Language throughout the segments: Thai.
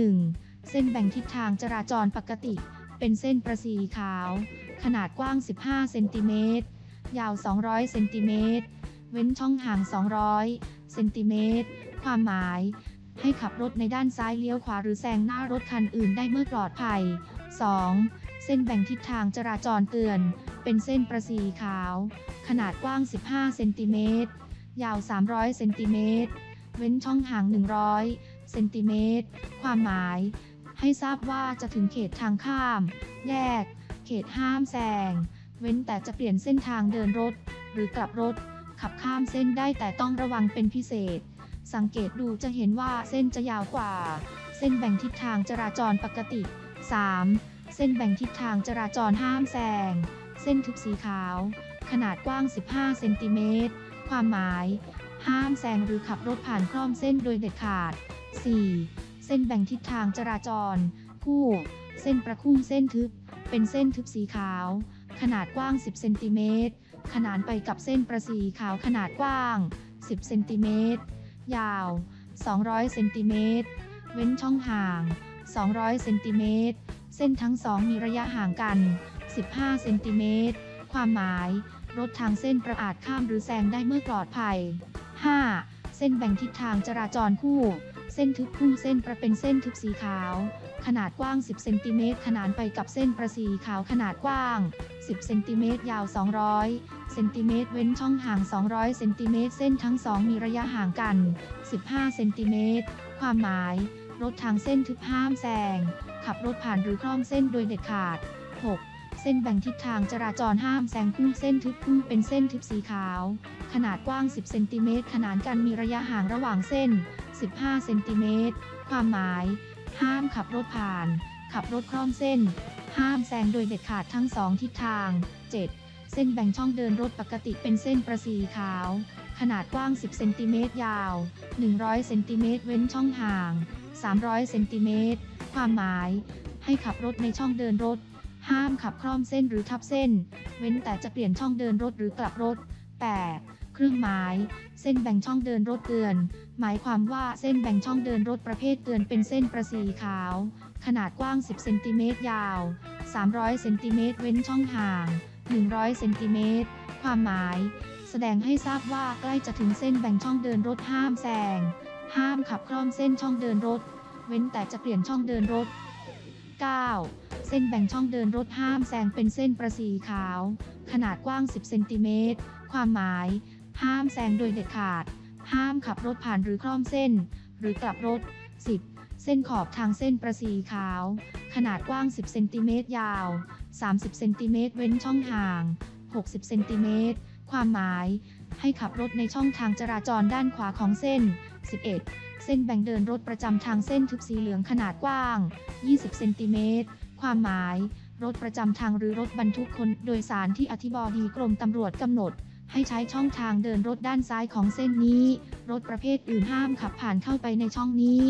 1. เส้นแบ่งทิศทางจราจรปกติ เป็นเส้นประสีขาว ขนาดกว้าง 15 เซนติเมตร ยาว 200 เซนติเมตร เว้นช่องห่าง 200 เซนติเมตร ความหมาย ให้ขับรถในด้านซ้ายเลี้ยวขวาหรือแซงหน้ารถคันอื่นได้เมื่อปลอดภัย 2. เส้นแบ่งทิศทางจราจรเตือน เป็นเส้นประสีขาว ขนาดกว้าง 15 เซนติเมตร ยาว 300 เซนติเมตร เว้นช่องห่าง 100 เซนติเมตร ความหมาย ให้ทราบว่าจะถึงเขตทางข้าม แยก เขตห้ามแซง เว้นแต่จะเปลี่ยนเส้นทางเดินรถ หรือกลับรถ ขับข้ามเส้นได้แต่ต้องระวังเป็นพิเศษ สังเกตดูจะเห็นว่าเส้นจะยาวกว่า เส้นแบ่งทิศทางจราจรปกติ 3. เส้นแบ่งทิศทางจราจรห้ามแซง เส้นทึบสีขาว ขนาดกว้าง 15 เซนติเมตร ความหมาย ห้ามแซงหรือขับรถผ่านคล่อมเส้นโดยเด็ดขาด 4. เส้นแบ่งทิศทางจราจร คู่ เส้นประคุ้งเส้นทึบ เป็นเส้นทึบสีขาว ขนาดกว้าง 10 เซนติเมตร ขนานไปกับเส้นประสีขาวขนาดกว้าง 10 เซนติเมตร ยาว 200 เซนติเมตร เว้นช่องห่าง 200 เซนติเมตร เส้นทั้งสองมีระยะห่างกัน 15 เซนติเมตร ความหมาย รถทางเส้นประอาจข้ามหรือแซงได้เมื่อปลอดภัย 5. เส้นแบ่งทิศทางจราจรคู่ เส้นทึบคู่เส้นประเป็นเส้นทึบสีขาว ขนาดกว้าง 10 เซนติเมตรขนานไปกับเส้นประสีขาวขนาดกว้าง 10 เซนติเมตรยาว 200 เซนติเมตรเว้นช่องห่าง 200 เซนติเมตรเส้นทั้งสองมีระยะห่างกัน 15 เซนติเมตร ความหมาย รถทางเส้นทึบห้ามแซง ขับรถผ่านหรือคล่อมเส้นโดยเด็ดขาด 6. เส้นแบ่งทิศทางจราจรห้ามแซงคู่เส้นทึบคู่เป็นเส้นทึบสีขาว ขนาดกว้าง 10 เซนติเมตรขนานกันมีระยะห่างระหว่างเส้น 15 เซนติเมตร ความหมาย ห้ามขับรถผ่าน ขับรถคล่อมเส้น ห้ามแซงโดยเด็ดขาดทั้งสองทิศทาง 7. เส้นแบ่งช่องเดินรถปกติเป็นเส้นประสีขาว ขนาดกว้าง 10 เซนติเมตรยาว 100 เซนติเมตรเว้นช่องห่าง 300 เซนติเมตร ความหมาย ให้ขับรถในช่องเดินรถ ห้ามขับคล่อมเส้นหรือทับเส้น เว้นแต่จะเปลี่ยนช่องเดินรถหรือกลับรถ 8. เครื่องหมาย เส้นแบ่งช่องเดินรถเตือน หมายความว่าเส้นแบ่งช่องเดินรถประเภทเตือนเป็นเส้นประสีขาว ขนาดกว้าง 10 เซนติเมตรยาว 300 เซนติเมตรเว้นช่องห่าง 100 เซนติเมตร ความหมาย แสดงให้ทราบว่าใกล้จะถึงเส้นแบ่งช่องเดินรถห้ามแซง ห้ามขับคล่อมเส้นช่องเดินรถ เว้นแต่จะเปลี่ยนช่องเดินรถ 9. เส้นแบ่งช่องเดินรถห้ามแซงเป็นเส้นประสีขาว ขนาดกว้าง 10 เซนติเมตร ความหมาย ห้ามแซงโดยเด็ดขาด ห้ามขับรถผ่านหรือคล่อมเส้น หรือกลับรถ 10. เส้นขอบทางเส้นประสีขาว ขนาดกว้าง 10 เซนติเมตรยาว 30 เซนติเมตรเว้นช่องห่าง 60 เซนติเมตร ความหมาย ให้ขับรถในช่องทางจราจรด้านขวาของเส้น 11. เส้นแบ่งเดินรถประจำทางเส้นทึบสีเหลืองขนาดกว้าง 20 เซนติเมตร ความหมายรถประจำทางหรือรถบรรทุกคนโดยสารที่อธิบดีกรมตำรวจกำหนด ให้ใช้ช่องทางเดินรถด้านซ้ายของเส้นนี้ รถประเภทอื่นห้ามขับผ่านเข้าไปในช่องนี้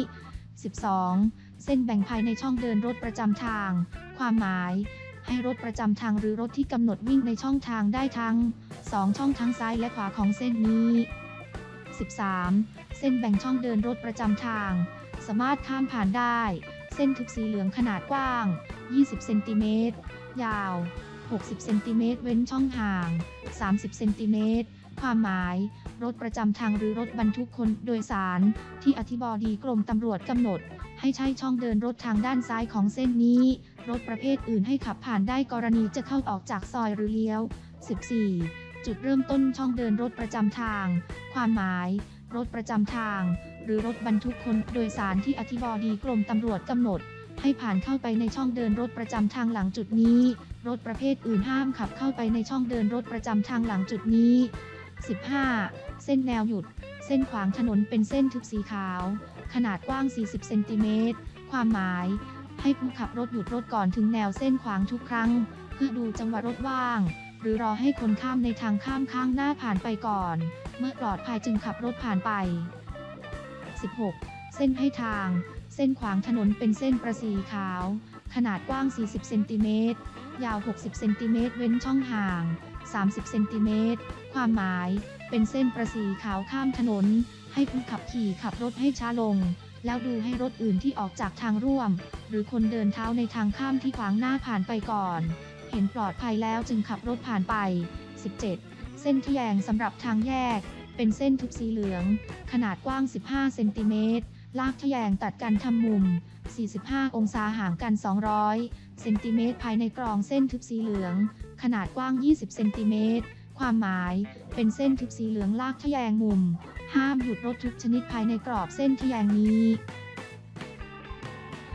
12. เส้นแบ่งภายในช่องเดินรถประจำทาง ความหมาย ให้รถประจำทางหรือรถที่กำหนดวิ่งในช่องทางได้ทั้ง 2 ช่องทั้งซ้ายและขวาของเส้นนี้ 13. เส้นแบ่งช่องเดินรถประจำทาง สามารถข้ามผ่านได้ เส้นทึบสีเหลืองขนาดกว้าง 20 เซนติเมตร ยาว 60 เซนติเมตร เว้นช่องห่าง 30 เซนติเมตร ความหมาย รถประจำทางหรือรถบรรทุกคนโดยสาร ที่อธิบดีกรมตำรวจกำหนด ให้ใช้ช่องเดินรถทางด้านซ้ายของเส้นนี้ รถประเภทอื่นให้ขับผ่านได้กรณีจะเข้าออกจากซอยหรือเลี้ยว 14. จุดเริ่มต้นช่องเดินรถประจำทาง ความหมาย รถประจำทาง หรือรถบรรทุกคนโดยสารที่อธิบดีกรมตำรวจกำหนด ให้ผ่านเข้าไปในช่องเดินรถประจำทางหลังจุดนี้ รถประเภทอื่นห้ามขับเข้าไปในช่องเดินรถประจำทางหลังจุดนี้ 15. เส้นแนวหยุด เส้นขวางถนนเป็นเส้นทึบสีขาว ขนาดกว้าง 40 เซนติเมตร ความหมาย ให้ผู้ขับรถหยุดรถก่อนถึงแนวเส้นขวางทุกครั้ง เพื่อดูจังหวะรถว่าง หรือรอให้คนข้ามในทางข้ามข้างหน้าผ่านไปก่อน เมื่อปลอดภัยจึงขับรถผ่านไป 16. เส้นให้ทาง เส้นขวางถนนเป็นเส้นประสีขาว ขนาดกว้าง 40 เซนติเมตร ยาว 60 เซนติเมตร เว้นช่องห่าง 30 เซนติเมตร ความหมาย เป็นเส้นประสีขาวข้ามถนน ให้ผู้ขับขี่ขับรถให้ช้าลง แล้วดูให้รถอื่นที่ออกจากทางร่วม หรือคนเดินเท้าในทางข้ามที่ขวางหน้าผ่านไปก่อน เห็นปลอดภัยแล้วจึงขับรถผ่านไป 17 เส้นทะแยงสำหรับทางแยก เป็นเส้นทึบสีเหลือง ขนาดกว้าง 15 เซนติเมตร ลากทะแยงตัดกันทำมุม 45 องศาห่างกัน 200 เซนติเมตรภายในกรองเส้นทึบสีเหลือง ขนาดกว้าง 20 เซนติเมตร ความหมาย เป็นเส้นทึบสีเหลืองลากทะแยงมุม ห้ามหยุดรถทุกชนิดภายในกรอบเส้นทะแยงนี้